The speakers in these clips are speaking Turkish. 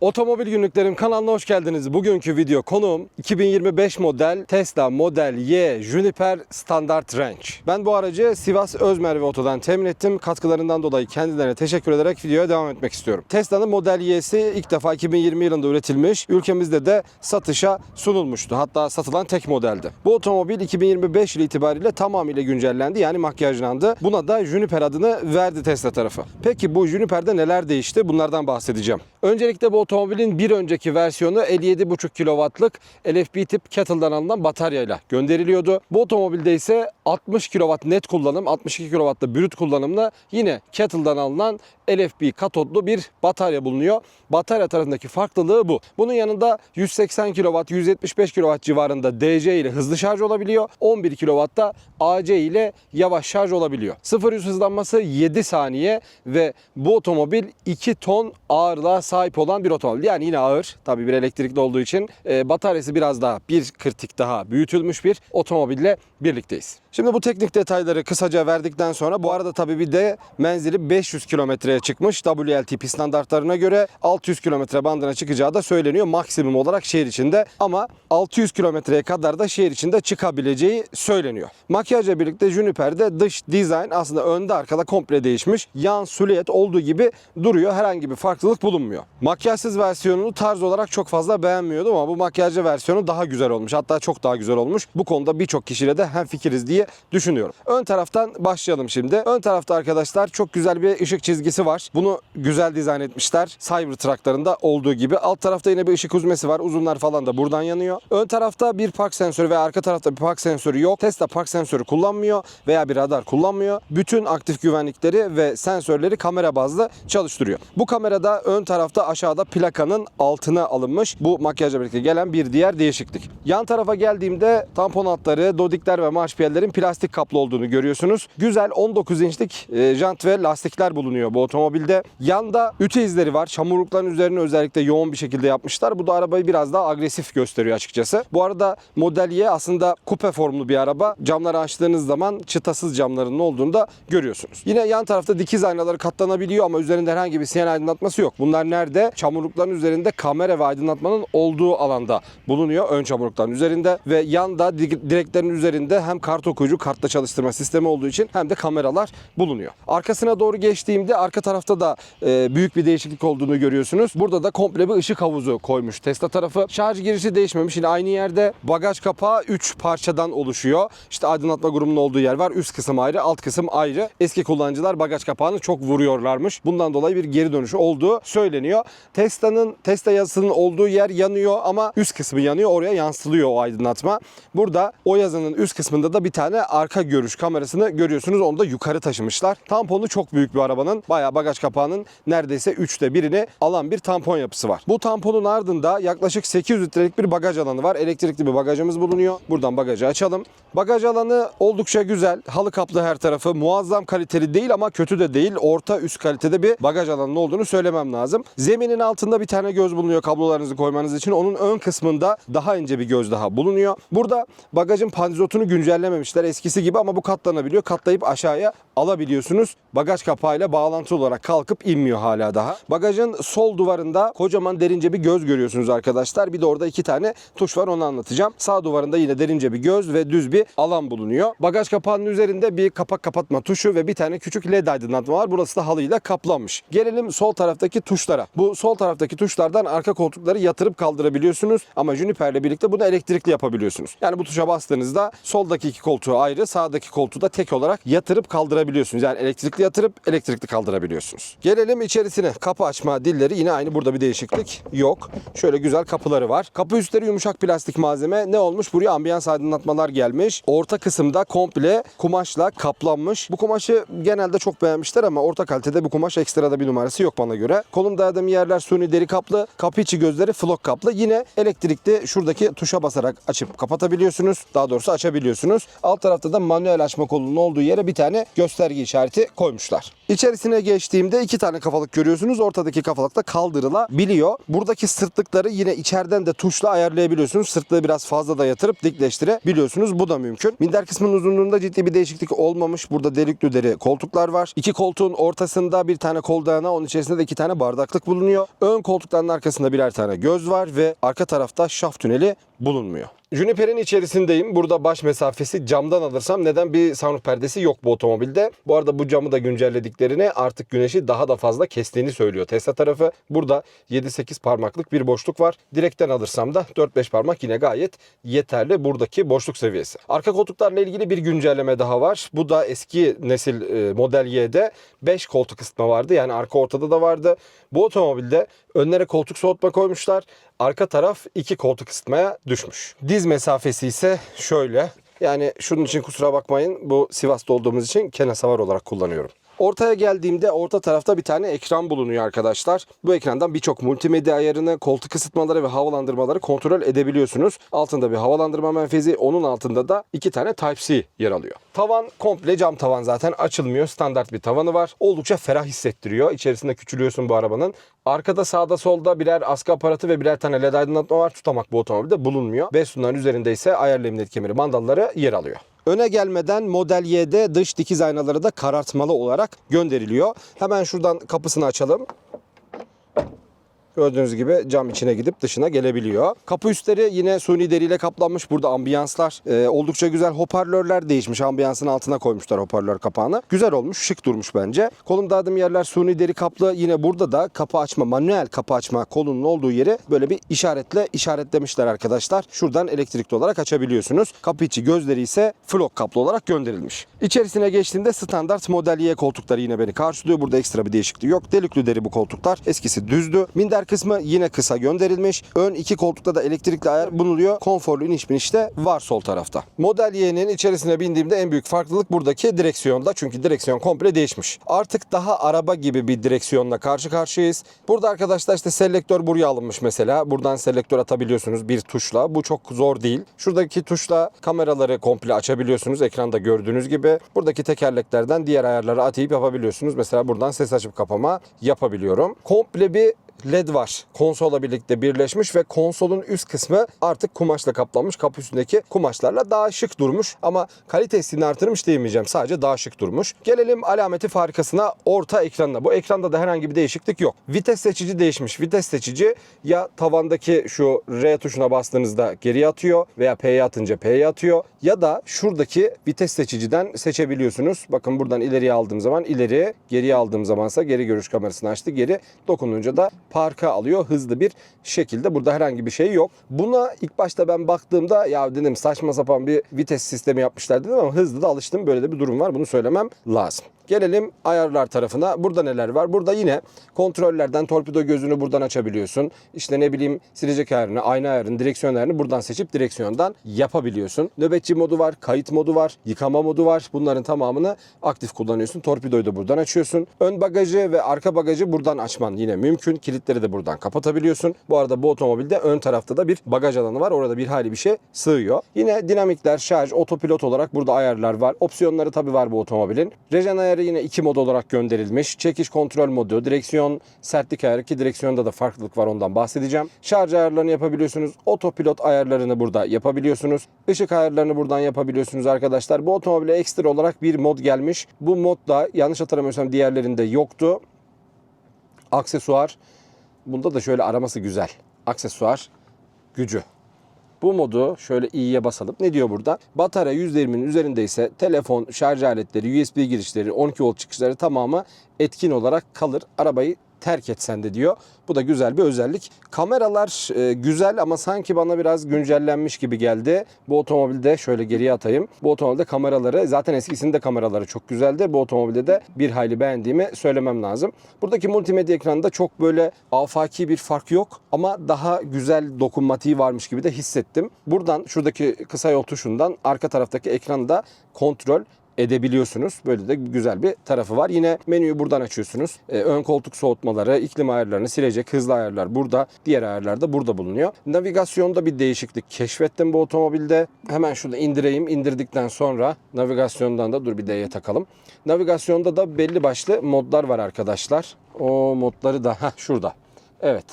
Otomobil Günlüklerim kanalına hoş geldiniz. Bugünkü video konuğum 2025 model Tesla Model Y Juniper Standard Range. Ben bu aracı Sivas Özmerve Oto'dan temin ettim. Katkılarından dolayı kendilerine teşekkür ederek videoya devam etmek istiyorum. Tesla'nın Model Y'si ilk defa 2020 yılında üretilmiş. Ülkemizde de satışa sunulmuştu. Hatta satılan tek modeldi. Bu otomobil 2025 yılı itibariyle tamamıyla güncellendi. Yani makyajlandı. Buna da Juniper adını verdi Tesla tarafı. Peki bu Juniper'de neler değişti? Bunlardan bahsedeceğim. Öncelikle bu otomobilin bir önceki versiyonu 57,5 kW'lık LFP tip Kettle'dan alınan bataryayla gönderiliyordu. Bu otomobilde ise 60 kW net kullanım, 62 kW da brüt kullanımla yine Kettle'dan alınan LFP katodlu bir batarya bulunuyor. Batarya tarafındaki farklılığı bu. Bunun yanında 180 kW, 175 kW civarında DC ile hızlı şarj olabiliyor. 11 kW'da AC ile yavaş şarj olabiliyor. 0-100 hızlanması 7 saniye ve bu otomobil 2 ton ağırlığa sahip olan bir otomobil. Yani yine ağır tabii bir elektrikli olduğu için e, bataryası biraz daha bir kritik daha büyütülmüş bir otomobille birlikteyiz. Şimdi bu teknik detayları kısaca verdikten sonra bu arada tabii bir de menzili 500 kilometreye çıkmış. WLTP standartlarına göre 600 kilometre bandına çıkacağı da söyleniyor maksimum olarak şehir içinde ama 600 kilometreye kadar da şehir içinde çıkabileceği söyleniyor. Makyajla birlikte Juniper'de dış dizayn aslında önde arkada komple değişmiş. Yan silüet olduğu gibi duruyor. Herhangi bir farklılık bulunmuyor. Makyajsız versiyonunu tarz olarak çok fazla beğenmiyordum ama bu makyajlı versiyonu daha güzel olmuş. Hatta çok daha güzel olmuş. Bu konuda birçok kişiyle de hemfikiriz diye düşünüyorum. Ön taraftan başlayalım şimdi. Ön tarafta arkadaşlar çok güzel bir ışık çizgisi var. Bunu güzel dizayn etmişler. Cybertruck'larında olduğu gibi. Alt tarafta yine bir ışık huzmesi var. Uzunlar falan da buradan yanıyor. Ön tarafta bir park sensörü ve arka tarafta bir park sensörü yok. Tesla park sensörü kullanmıyor veya bir radar kullanmıyor. Bütün aktif güvenlikleri ve sensörleri kamera bazlı çalıştırıyor. Bu kamerada ön tarafta aşağıda plakanın altına alınmış. Bu makyajla birlikte gelen bir diğer değişiklik. Yan tarafa geldiğimde tampon altları, dodikler ve marşpiyerlerin plastik kaplı olduğunu görüyorsunuz. Güzel 19 inçlik e, jant ve lastikler bulunuyor bu otomobilde. Yanda ütü izleri var. Çamurlukların üzerine özellikle yoğun bir şekilde yapmışlar. Bu da arabayı biraz daha agresif gösteriyor açıkçası. Bu arada Model Y aslında kupe formlu bir araba. Camları açtığınız zaman çıtasız camlarının olduğunu da görüyorsunuz. Yine yan tarafta dikiz aynaları katlanabiliyor ama üzerinde herhangi bir siyen aydınlatması yok. Bunlar nerede? Çamurlukların üzerinde kamera ve aydınlatmanın olduğu alanda bulunuyor. Ön çamurlukların üzerinde ve yanda di- direklerin üzerinde hem kart okuyucu kartla çalıştırma sistemi olduğu için hem de kameralar bulunuyor. Arkasına doğru geçtiğimde arka tarafta da e, büyük bir değişiklik olduğunu görüyorsunuz. Burada da komple bir ışık havuzu koymuş Tesla tarafı. Şarj girişi değişmemiş. Yine aynı yerde bagaj kapağı 3 parçadan oluşuyor. İşte aydınlatma grubunun olduğu yer var. Üst kısım ayrı, alt kısım ayrı. Eski kullanıcılar bagaj kapağını çok vuruyorlarmış. Bundan dolayı bir geri dönüşü olduğu söyleniyor. Tesla'nın Tesla yazısının olduğu yer yanıyor ama üst kısmı yanıyor. Oraya yansıtılıyor o aydınlatma. Burada o yazının üst kısmında da bir tane arka görüş kamerasını görüyorsunuz. Onu da yukarı taşımışlar. Tamponu çok büyük bir arabanın. Bayağı bagaj kapağının neredeyse üçte birini alan bir tampon yapısı var. Bu tamponun ardında yaklaşık 800 litrelik bir bagaj alanı var. Elektrikli bir bagajımız bulunuyor. Buradan bagajı açalım. Bagaj alanı oldukça güzel. Halı kaplı her tarafı. Muazzam kaliteli değil ama kötü de değil. Orta üst kalitede bir bagaj alanının olduğunu söylemem lazım. Zeminin altında bir tane göz bulunuyor kablolarınızı koymanız için. Onun ön kısmında daha ince bir göz daha bulunuyor. Burada bagajın panzotunu güncellememişler eskisi gibi ama bu katlanabiliyor. Katlayıp aşağıya alabiliyorsunuz. Bagaj kapağıyla bağlantılı olarak kalkıp inmiyor hala daha. Bagajın sol duvarında kocaman derince bir göz görüyorsunuz arkadaşlar. Bir de orada iki tane tuş var onu anlatacağım. Sağ duvarında yine derince bir göz ve düz bir alan bulunuyor. Bagaj kapağının üzerinde bir kapak kapatma tuşu ve bir tane küçük led aydınlatma var. Burası da halıyla kaplanmış. Gelelim sol taraftaki tuşlara. Bu sol taraftaki tuşlardan arka koltukları yatırıp kaldırabiliyorsunuz. Ama Juniper'le birlikte bunu elektrikli yapabiliyorsunuz. Yani bu tuşa bastığınızda soldaki iki koltuğu ayrı, sağdaki koltuğu da tek olarak yatırıp kaldırabiliyorsunuz. Yani elektrikli yatırıp elektrikli kaldırabiliyorsunuz. Gelelim içerisine. Kapı açma dilleri yine aynı burada bir değişiklik yok. Şöyle güzel kapıları var. Kapı üstleri yumuşak plastik malzeme. Ne olmuş? Buraya ambiyans aydınlatmalar gelmiş. Orta kısımda komple kumaşla kaplanmış. Bu kumaşı genelde çok beğenmişler ama orta kalitede bu kumaş ekstrada bir numarası yok bana göre. Kolum dayadığım yerler suni deri kaplı. Kapı içi gözleri flok kaplı. Yine elektrikli şuradaki tuşa basarak açıp kapatabiliyorsunuz. Daha doğrusu açabiliyorsunuz. Alt tarafta da manuel açma kolunun olduğu yere bir tane gösterge işareti koymuşlar. İçerisine geçtiğimde iki tane kafalık görüyorsunuz. Ortadaki kafalık da kaldırılabiliyor. Buradaki sırtlıkları yine içeriden de tuşla ayarlayabiliyorsunuz. Sırtlığı biraz fazla da yatırıp dikleştirebiliyorsunuz. Bu da mümkün. Minder kısmının uzunluğunda ciddi bir değişiklik olmamış. Burada delikli deri koltuklar var. İki koltuğun ortasında bir tane kol dayanağı, onun içerisinde de iki tane bardaklık bulunuyor. Koltukların arkasında birer tane göz var ve arka tarafta şaft tüneli bulunmuyor. Juniper'in içerisindeyim. Burada baş mesafesi camdan alırsam neden bir sunroof perdesi yok bu otomobilde. Bu arada bu camı da güncellediklerini artık güneşi daha da fazla kestiğini söylüyor Tesla tarafı. Burada 7-8 parmaklık bir boşluk var. Direkten alırsam da 4-5 parmak yine gayet yeterli buradaki boşluk seviyesi. Arka koltuklarla ilgili bir güncelleme daha var. Bu da eski nesil e, Model Y'de 5 koltuk ısıtma vardı. Yani arka ortada da vardı. Bu otomobilde önlere koltuk soğutma koymuşlar. Arka taraf iki koltuk ısıtmaya düşmüş. Diz mesafesi ise şöyle. Yani şunun için kusura bakmayın. Bu Sivas'ta olduğumuz için kene savar olarak kullanıyorum. Ortaya geldiğimde orta tarafta bir tane ekran bulunuyor arkadaşlar. Bu ekrandan birçok multimedya ayarını, koltuk ısıtmaları ve havalandırmaları kontrol edebiliyorsunuz. Altında bir havalandırma menfezi, onun altında da iki tane Type-C yer alıyor. Tavan komple cam tavan zaten açılmıyor. Standart bir tavanı var. Oldukça ferah hissettiriyor. İçerisinde küçülüyorsun bu arabanın. Arkada sağda solda birer askı aparatı ve birer tane led aydınlatma var. Tutamak bu otomobilde bulunmuyor. Ve sunların üzerinde ise ayarlı emniyet kemeri mandalları yer alıyor. Öne gelmeden Model Y'de dış dikiz aynaları da karartmalı olarak gönderiliyor. Hemen şuradan kapısını açalım. Gördüğünüz gibi cam içine gidip dışına gelebiliyor. Kapı üstleri yine suni deriyle kaplanmış. Burada ambiyanslar e, oldukça güzel. Hoparlörler değişmiş. Ambiyansın altına koymuşlar hoparlör kapağını. Güzel olmuş. Şık durmuş bence. Kolum dağıdım yerler suni deri kaplı. Yine burada da kapı açma, manuel kapı açma kolunun olduğu yeri böyle bir işaretle işaretlemişler arkadaşlar. Şuradan elektrikli olarak açabiliyorsunuz. Kapı içi gözleri ise flok kaplı olarak gönderilmiş. İçerisine geçtiğimde standart Model Y koltukları yine beni karşılıyor. Burada ekstra bir değişikliği yok. Delikli deri bu koltuklar. Eskisi düzdü. Minder kısmı yine kısa gönderilmiş. Ön iki koltukta da elektrikli ayar bulunuyor. Konforlu iniş biniş de var sol tarafta. Model Y'nin içerisine bindiğimde en büyük farklılık buradaki direksiyonda. Çünkü direksiyon komple değişmiş. Artık daha araba gibi bir direksiyonla karşı karşıyayız. Burada arkadaşlar işte selektör buraya alınmış mesela. Buradan selektör atabiliyorsunuz bir tuşla. Bu çok zor değil. Şuradaki tuşla kameraları komple açabiliyorsunuz. Ekranda gördüğünüz gibi. Buradaki tekerleklerden diğer ayarları atayıp yapabiliyorsunuz. Mesela buradan ses açıp kapama yapabiliyorum. Komple bir LED var. Konsola birlikte birleşmiş ve konsolun üst kısmı artık kumaşla kaplanmış. Kapı üstündeki kumaşlarla daha şık durmuş. Ama kalitesini artırmış diyemeyeceğim. Sadece daha şık durmuş. Gelelim alameti farikasına orta ekranına. Bu ekranda da herhangi bir değişiklik yok. Vites seçici değişmiş. Vites seçici ya tavandaki şu R tuşuna bastığınızda geriye atıyor veya P'ye atınca P'ye atıyor. Ya da şuradaki vites seçiciden seçebiliyorsunuz. Bakın buradan ileriye aldığım zaman ileri, geriye aldığım zamansa geri görüş kamerasını açtı. Geri dokununca da parka alıyor hızlı bir şekilde. Burada herhangi bir şey yok. Buna ilk başta ben baktığımda ya dedim saçma sapan bir vites sistemi yapmışlar dedim ama hızlı da alıştım. Böyle de bir durum var. Bunu söylemem lazım. Gelelim ayarlar tarafına. Burada neler var? Burada yine kontrollerden torpido gözünü buradan açabiliyorsun. İşte ne bileyim silecek ayarını, ayna ayarını, direksiyon ayarını buradan seçip direksiyondan yapabiliyorsun. Nöbetçi modu var, kayıt modu var, yıkama modu var. Bunların tamamını aktif kullanıyorsun. Torpidoyu da buradan açıyorsun. Ön bagajı ve arka bagajı buradan açman yine mümkün. Kilitleri de buradan kapatabiliyorsun. Bu arada bu otomobilde ön tarafta da bir bagaj alanı var. Orada bir hali bir şey sığıyor. Yine dinamikler, şarj, otopilot olarak burada ayarlar var. Opsiyonları tabii var bu otomobilin. Rejen ayarı yine iki mod olarak gönderilmiş. Çekiş kontrol modu, direksiyon sertlik ayarı ki direksiyonda da farklılık var ondan bahsedeceğim. Şarj ayarlarını yapabiliyorsunuz. Otopilot ayarlarını burada yapabiliyorsunuz. Işık ayarlarını buradan yapabiliyorsunuz arkadaşlar. Bu otomobile ekstra olarak bir mod gelmiş. Bu mod da yanlış hatırlamıyorsam diğerlerinde yoktu. Aksesuar. Bunda da şöyle araması güzel. Aksesuar gücü. Bu modu şöyle i'ye basalım. Ne diyor burada? Batarya %20'nin üzerindeyse telefon, şarj aletleri, USB girişleri, 12 volt çıkışları tamamı etkin olarak kalır. Arabayı terk etsen de diyor. Bu da güzel bir özellik. Kameralar e, güzel ama sanki bana biraz güncellenmiş gibi geldi. Bu otomobilde şöyle geriye atayım. Bu otomobilde kameraları zaten eskisinde kameraları çok güzeldi. Bu otomobilde de bir hayli beğendiğimi söylemem lazım. Buradaki multimedya ekranında çok böyle afaki bir fark yok ama daha güzel dokunmatiği varmış gibi de hissettim. Buradan şuradaki kısa yol tuşundan arka taraftaki ekranda kontrol edebiliyorsunuz. Böyle de güzel bir tarafı var. Yine menüyü buradan açıyorsunuz. Ee, ön koltuk soğutmaları, iklim ayarlarını silecek hızlı ayarlar burada. Diğer ayarlar da burada bulunuyor. Navigasyonda bir değişiklik keşfettim bu otomobilde. Hemen şunu indireyim. İndirdikten sonra navigasyondan da dur bir D'ye takalım. Navigasyonda da belli başlı modlar var arkadaşlar. O modları da heh, şurada. Evet.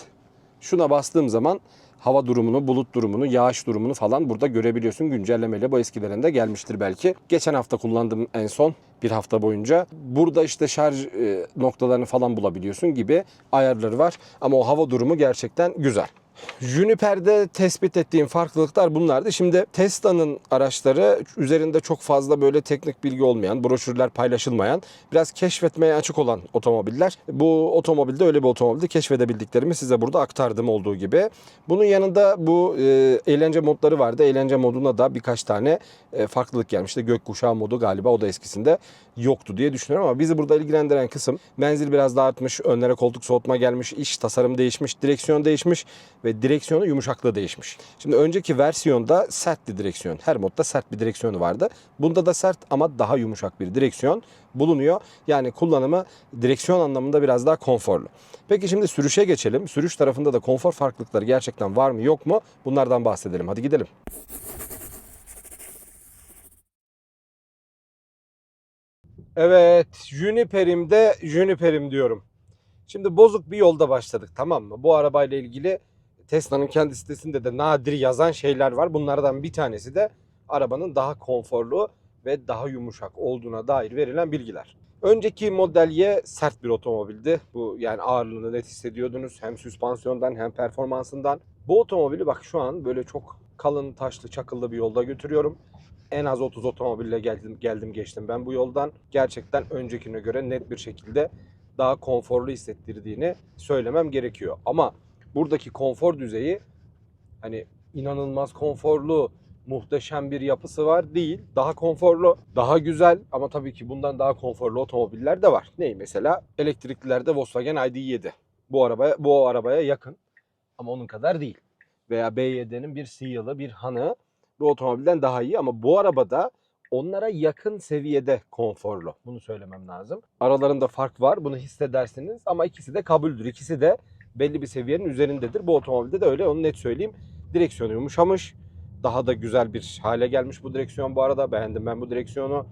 Şuna bastığım zaman hava durumunu, bulut durumunu, yağış durumunu falan burada görebiliyorsun. Güncellemeyle bu eskilerinde gelmiştir belki. Geçen hafta kullandım en son bir hafta boyunca. Burada işte şarj e, noktalarını falan bulabiliyorsun gibi ayarları var. Ama o hava durumu gerçekten güzel. Juniper'de tespit ettiğim farklılıklar bunlardı. Şimdi Tesla'nın araçları üzerinde çok fazla böyle teknik bilgi olmayan, broşürler paylaşılmayan, biraz keşfetmeye açık olan otomobiller. Bu otomobilde öyle bir otomobildi. Keşfedebildiklerimi size burada aktardım olduğu gibi. Bunun yanında bu e, eğlence modları vardı. Eğlence moduna da birkaç tane e, farklılık gelmişti. Gökkuşağı modu galiba o da eskisinde yoktu diye düşünüyorum ama bizi burada ilgilendiren kısım menzil biraz daha artmış, önlere koltuk soğutma gelmiş, iç tasarım değişmiş, direksiyon değişmiş ve direksiyonu yumuşaklığı değişmiş. Şimdi önceki versiyonda sertti direksiyon. Her modda sert bir direksiyonu vardı. Bunda da sert ama daha yumuşak bir direksiyon bulunuyor. Yani kullanımı direksiyon anlamında biraz daha konforlu. Peki şimdi sürüşe geçelim. Sürüş tarafında da konfor farklılıkları gerçekten var mı yok mu? Bunlardan bahsedelim. Hadi gidelim. Evet, Juniper'imde Juniper'im diyorum. Şimdi bozuk bir yolda başladık tamam mı? Bu arabayla ilgili Tesla'nın kendi sitesinde de nadir yazan şeyler var. Bunlardan bir tanesi de arabanın daha konforlu ve daha yumuşak olduğuna dair verilen bilgiler. Önceki Model Y sert bir otomobildi. Bu yani ağırlığını net hissediyordunuz hem süspansiyondan hem performansından. Bu otomobili bak şu an böyle çok kalın taşlı çakıllı bir yolda götürüyorum. En az 30 otomobille geldim, geldim geçtim ben bu yoldan. Gerçekten öncekine göre net bir şekilde daha konforlu hissettirdiğini söylemem gerekiyor. Ama buradaki konfor düzeyi hani inanılmaz konforlu, muhteşem bir yapısı var değil. Daha konforlu, daha güzel ama tabii ki bundan daha konforlu otomobiller de var. Ney mesela? Elektriklilerde Volkswagen ID7. Bu arabaya bu arabaya yakın ama onun kadar değil. Veya B7'nin bir Seal'ı, bir Han'ı bu otomobilden daha iyi ama bu arabada onlara yakın seviyede konforlu. Bunu söylemem lazım. Aralarında fark var. Bunu hissedersiniz ama ikisi de kabuldür. İkisi de belli bir seviyenin üzerindedir. Bu otomobilde de öyle. Onu net söyleyeyim. Direksiyonu yumuşamış. Daha da güzel bir hale gelmiş bu direksiyon bu arada. Beğendim ben bu direksiyonu.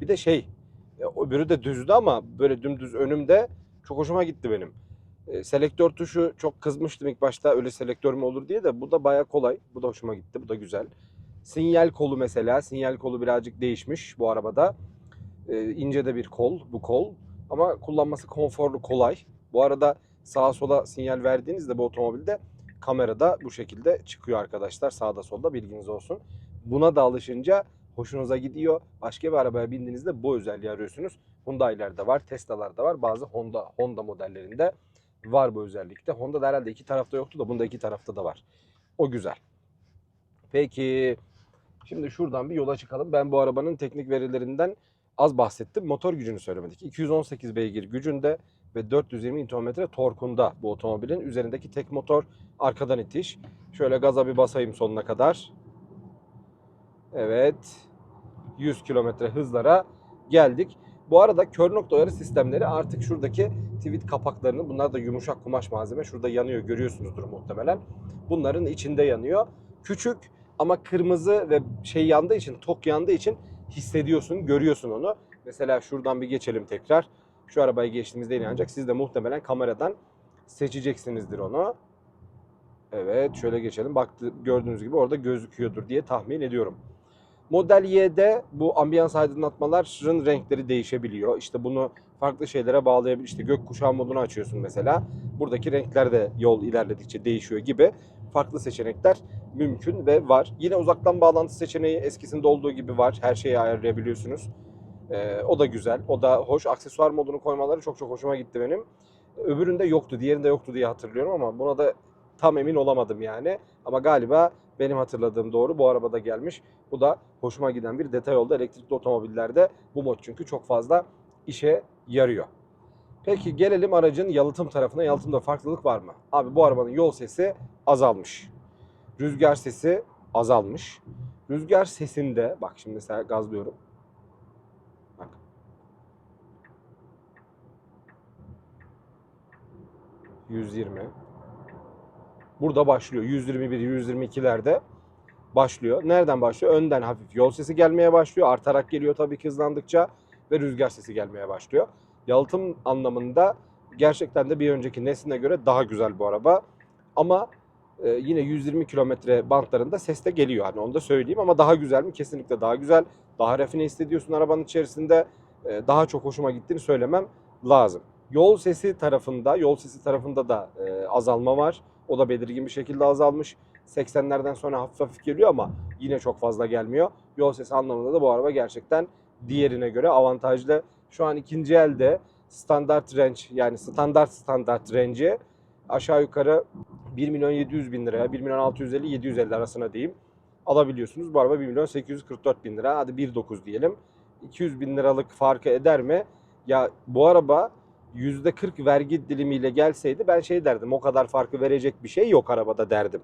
Bir de şey, e, öbürü de düzdü ama böyle dümdüz önümde çok hoşuma gitti benim. E, Selektör tuşu çok kızmıştım ilk başta öyle selektör mü olur diye de bu da baya kolay. Bu da hoşuma gitti. Bu da güzel. Sinyal kolu mesela. Sinyal kolu birazcık değişmiş bu arabada. Ee, ince de bir kol bu kol. Ama kullanması konforlu kolay. Bu arada sağa sola sinyal verdiğinizde bu otomobilde kamerada bu şekilde çıkıyor arkadaşlar. Sağda solda bilginiz olsun. Buna da alışınca hoşunuza gidiyor. Başka bir arabaya bindiğinizde bu özelliği arıyorsunuz. Hyundai'lerde var, Tesla'larda var. Bazı Honda Honda modellerinde var bu özellikte. Honda'da herhalde iki tarafta yoktu da bunda iki tarafta da var. O güzel. Peki Şimdi şuradan bir yola çıkalım. Ben bu arabanın teknik verilerinden az bahsettim. Motor gücünü söylemedik. 218 beygir gücünde ve 420 Nm torkunda bu otomobilin. Üzerindeki tek motor arkadan itiş. Şöyle gaza bir basayım sonuna kadar. Evet. 100 km hızlara geldik. Bu arada kör nokta uyarı sistemleri artık şuradaki tweet kapaklarını bunlar da yumuşak kumaş malzeme şurada yanıyor görüyorsunuzdur muhtemelen. Bunların içinde yanıyor. Küçük ama kırmızı ve şey yandığı için, tok yandığı için hissediyorsun, görüyorsun onu. Mesela şuradan bir geçelim tekrar. Şu arabayı geçtiğimizde yine ancak siz de muhtemelen kameradan seçeceksinizdir onu. Evet şöyle geçelim. Baktı, gördüğünüz gibi orada gözüküyordur diye tahmin ediyorum. Model Y'de bu ambiyans aydınlatmaların renkleri değişebiliyor. İşte bunu farklı şeylere bağlayabilir. İşte gökkuşağı modunu açıyorsun mesela. Buradaki renkler de yol ilerledikçe değişiyor gibi farklı seçenekler mümkün ve var. Yine uzaktan bağlantı seçeneği eskisinde olduğu gibi var. Her şeyi ayarlayabiliyorsunuz. Ee, o da güzel. O da hoş. Aksesuar modunu koymaları çok çok hoşuma gitti benim. Öbüründe yoktu. Diğerinde yoktu diye hatırlıyorum ama buna da tam emin olamadım yani. Ama galiba benim hatırladığım doğru bu arabada gelmiş. Bu da hoşuma giden bir detay oldu. Elektrikli otomobillerde bu mod çünkü çok fazla işe yarıyor. Peki gelelim aracın yalıtım tarafına. Yalıtımda farklılık var mı? Abi bu arabanın yol sesi azalmış. Rüzgar sesi azalmış. Rüzgar sesinde bak şimdi mesela gazlıyorum. Bak. ...120. Burada başlıyor. 121, 122'lerde başlıyor. Nereden başlıyor? Önden hafif yol sesi gelmeye başlıyor. Artarak geliyor tabii ki hızlandıkça. Ve rüzgar sesi gelmeye başlıyor. Yalıtım anlamında gerçekten de bir önceki nesline göre daha güzel bu araba. Ama e, yine 120 kilometre bantlarında ses de geliyor. Hani onu da söyleyeyim ama daha güzel mi? Kesinlikle daha güzel. Daha rafine hissediyorsun arabanın içerisinde. E, daha çok hoşuma gittiğini söylemem lazım. Yol sesi tarafında, yol sesi tarafında da e, azalma var. O da belirgin bir şekilde azalmış. 80'lerden sonra hafif hafif geliyor ama yine çok fazla gelmiyor. Yol sesi anlamında da bu araba gerçekten diğerine göre avantajlı. Şu an ikinci elde standart range yani standart standart range'i aşağı yukarı 1 milyon 700 bin liraya 1 milyon 650 750 arasına diyeyim alabiliyorsunuz. Bu araba 1 milyon 844 bin lira hadi 1.9 diyelim. 200 bin liralık farkı eder mi? Ya bu araba %40 vergi dilimiyle gelseydi ben şey derdim o kadar farkı verecek bir şey yok arabada derdim.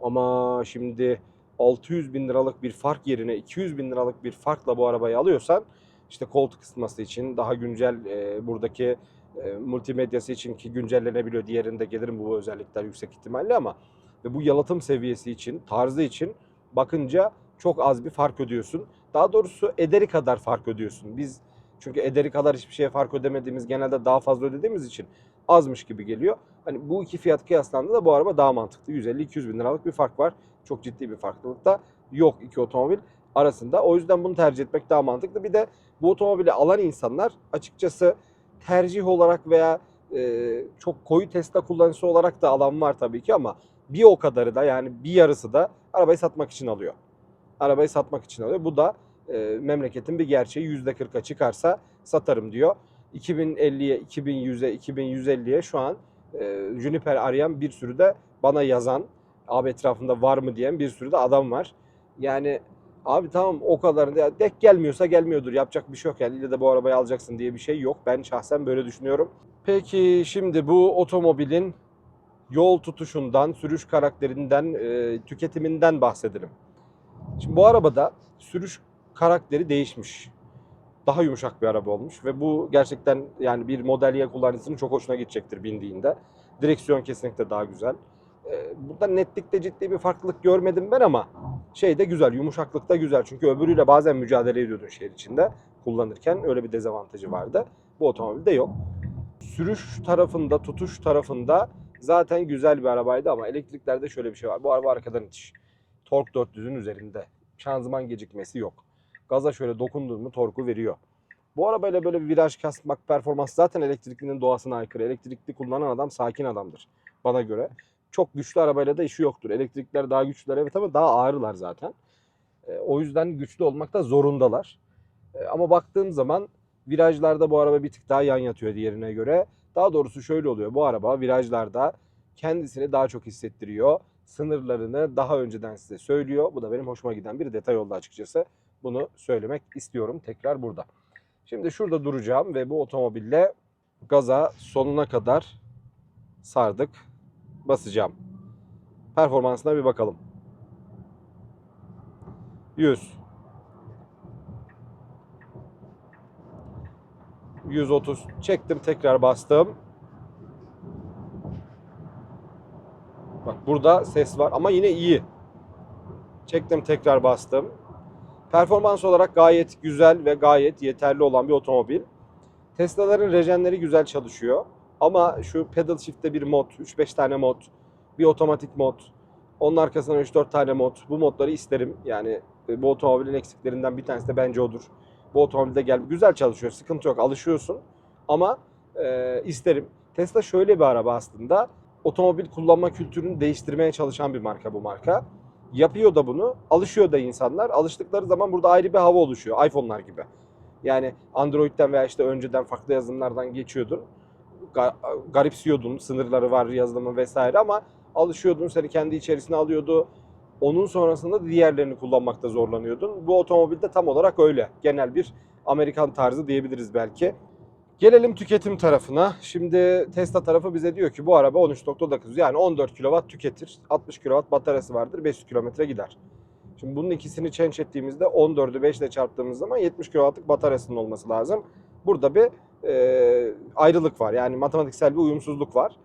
Ama şimdi 600 bin liralık bir fark yerine 200 bin liralık bir farkla bu arabayı alıyorsan işte koltuk ısıtması için daha güncel e, buradaki e, multimedyası için ki güncellenebiliyor. Diğerinde gelirim bu özellikler yüksek ihtimalle ama ve bu yalıtım seviyesi için, tarzı için bakınca çok az bir fark ödüyorsun. Daha doğrusu ederi kadar fark ödüyorsun. Biz çünkü ederi kadar hiçbir şeye fark ödemediğimiz genelde daha fazla ödediğimiz için azmış gibi geliyor. Hani bu iki fiyat kıyaslandığında bu araba daha mantıklı. 150-200 bin liralık bir fark var. Çok ciddi bir farklılık da yok iki otomobil arasında. O yüzden bunu tercih etmek daha mantıklı. Bir de bu otomobili alan insanlar açıkçası tercih olarak veya e, çok koyu Tesla kullanıcısı olarak da alan var tabii ki ama bir o kadarı da yani bir yarısı da arabayı satmak için alıyor. Arabayı satmak için alıyor. Bu da e, memleketin bir gerçeği %40'a çıkarsa satarım diyor. 2050'ye, 2100'e, 2150'ye şu an e, Juniper arayan bir sürü de bana yazan, abi etrafında var mı diyen bir sürü de adam var. Yani abi tamam o kadar ya dek gelmiyorsa gelmiyordur. Yapacak bir şey yok yani. İlle de bu arabayı alacaksın diye bir şey yok. Ben şahsen böyle düşünüyorum. Peki şimdi bu otomobilin yol tutuşundan, sürüş karakterinden, e, tüketiminden bahsedelim. Şimdi bu arabada sürüş karakteri değişmiş. Daha yumuşak bir araba olmuş ve bu gerçekten yani bir Model kullanıcısının çok hoşuna gidecektir bindiğinde. Direksiyon kesinlikle daha güzel. Ee, Burada netlikte ciddi bir farklılık görmedim ben ama şey de güzel, yumuşaklık da güzel. Çünkü öbürüyle bazen mücadele ediyordun şehir içinde kullanırken öyle bir dezavantajı vardı. Bu otomobilde yok. Sürüş tarafında, tutuş tarafında zaten güzel bir arabaydı ama elektriklerde şöyle bir şey var. Bu araba arkadan itiş. Tork 400'ün üzerinde. Şanzıman gecikmesi yok. Gaza şöyle dokunduğun mu torku veriyor. Bu arabayla böyle bir viraj kasmak performans zaten elektriklinin doğasına aykırı. Elektrikli kullanan adam sakin adamdır bana göre. Çok güçlü arabayla da işi yoktur. Elektrikler daha güçlüler evet ama daha ağırlar zaten. E, o yüzden güçlü olmakta zorundalar. E, ama baktığım zaman virajlarda bu araba bir tık daha yan yatıyor diğerine göre. Daha doğrusu şöyle oluyor. Bu araba virajlarda kendisini daha çok hissettiriyor. Sınırlarını daha önceden size söylüyor. Bu da benim hoşuma giden bir detay oldu açıkçası. Bunu söylemek istiyorum tekrar burada. Şimdi şurada duracağım ve bu otomobille gaza sonuna kadar sardık. Basacağım. Performansına bir bakalım. 100 130 çektim tekrar bastım. Bak burada ses var ama yine iyi. Çektim tekrar bastım. Performans olarak gayet güzel ve gayet yeterli olan bir otomobil. Tesla'ların rejenleri güzel çalışıyor. Ama şu pedal shift'te bir mod, 3-5 tane mod, bir otomatik mod, onun arkasından 3-4 tane mod. Bu modları isterim. Yani e, bu otomobilin eksiklerinden bir tanesi de bence odur. Bu otomobilde gel güzel çalışıyor, sıkıntı yok, alışıyorsun. Ama e, isterim. Tesla şöyle bir araba aslında. Otomobil kullanma kültürünü değiştirmeye çalışan bir marka bu marka. Yapıyor da bunu, alışıyor da insanlar. Alıştıkları zaman burada ayrı bir hava oluşuyor, iPhone'lar gibi. Yani Android'den veya işte önceden farklı yazılımlardan geçiyordun. Ga- garipsiyordun, sınırları var yazılımın vesaire ama alışıyordun, seni kendi içerisine alıyordu. Onun sonrasında diğerlerini kullanmakta zorlanıyordun. Bu otomobilde tam olarak öyle. Genel bir Amerikan tarzı diyebiliriz belki. Gelelim tüketim tarafına. Şimdi Tesla tarafı bize diyor ki bu araba 13.9 yani 14 kW tüketir. 60 kW bataryası vardır. 500 km gider. Şimdi bunun ikisini change ettiğimizde 14'ü 5 ile çarptığımız zaman 70 kW'lık bataryasının olması lazım. Burada bir e, ayrılık var. Yani matematiksel bir uyumsuzluk var.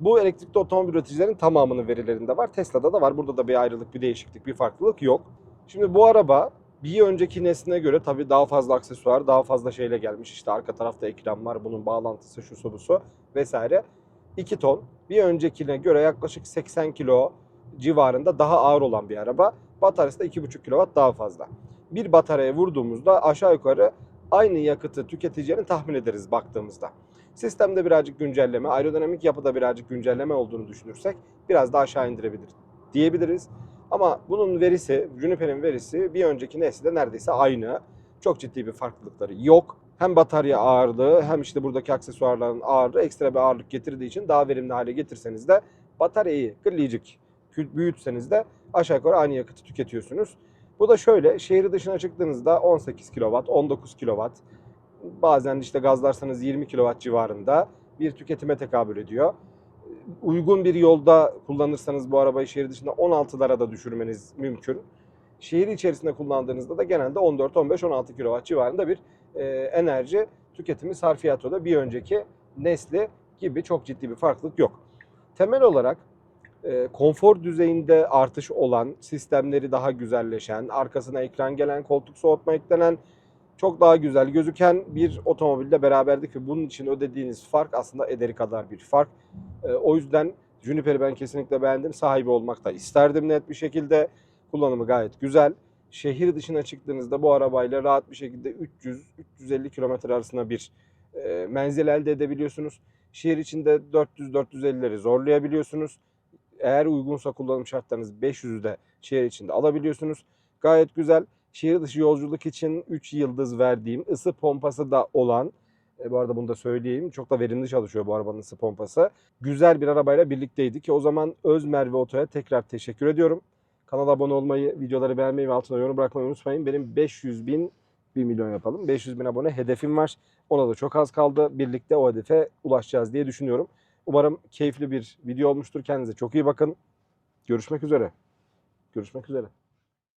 Bu elektrikli otomobil üreticilerin tamamının verilerinde var. Tesla'da da var. Burada da bir ayrılık, bir değişiklik, bir farklılık yok. Şimdi bu araba bir önceki nesline göre tabii daha fazla aksesuar, daha fazla şeyle gelmiş. İşte arka tarafta ekran var, bunun bağlantısı, şu su bu su vesaire. 2 ton Bir öncekine göre yaklaşık 80 kilo civarında daha ağır olan bir araba. Bataryası da 2,5 kW daha fazla. Bir bataryaya vurduğumuzda aşağı yukarı aynı yakıtı tüketeceğini tahmin ederiz baktığımızda. Sistemde birazcık güncelleme, aerodinamik yapıda birazcık güncelleme olduğunu düşünürsek biraz daha aşağı indirebilir diyebiliriz. Ama bunun verisi, Juniper'in verisi bir önceki nesilde neredeyse aynı. Çok ciddi bir farklılıkları yok. Hem batarya ağırlığı hem işte buradaki aksesuarların ağırlığı ekstra bir ağırlık getirdiği için daha verimli hale getirseniz de bataryayı gırlayıcık büyütseniz de aşağı yukarı aynı yakıtı tüketiyorsunuz. Bu da şöyle şehir dışına çıktığınızda 18 kW, 19 kW bazen işte gazlarsanız 20 kW civarında bir tüketime tekabül ediyor. Uygun bir yolda kullanırsanız bu arabayı şehir dışında 16'lara da düşürmeniz mümkün. Şehir içerisinde kullandığınızda da genelde 14, 15, 16 kW civarında bir e, enerji tüketimi sarfiyatoda bir önceki nesli gibi çok ciddi bir farklılık yok. Temel olarak e, konfor düzeyinde artış olan, sistemleri daha güzelleşen, arkasına ekran gelen, koltuk soğutma eklenen, çok daha güzel gözüken bir otomobilde beraberdik ve bunun için ödediğiniz fark aslında ederi kadar bir fark. E, o yüzden Juniper'i ben kesinlikle beğendim. Sahibi olmak da isterdim net bir şekilde. Kullanımı gayet güzel. Şehir dışına çıktığınızda bu arabayla rahat bir şekilde 300-350 kilometre arasında bir e, menzil elde edebiliyorsunuz. Şehir içinde 400-450'leri zorlayabiliyorsunuz. Eğer uygunsa kullanım şartlarınız 500'ü de şehir içinde alabiliyorsunuz. Gayet güzel. Şehir dışı yolculuk için 3 yıldız verdiğim ısı pompası da olan e, bu arada bunu da söyleyeyim. Çok da verimli çalışıyor bu arabanın ısı pompası. Güzel bir arabayla birlikteydik. O zaman Özmer ve Oto'ya tekrar teşekkür ediyorum. Kanala abone olmayı, videoları beğenmeyi ve altına yorum bırakmayı unutmayın. Benim 500 bin 1 milyon yapalım. 500 bin abone hedefim var. Ona da çok az kaldı. Birlikte o hedefe ulaşacağız diye düşünüyorum. Umarım keyifli bir video olmuştur. Kendinize çok iyi bakın. Görüşmek üzere. Görüşmek üzere.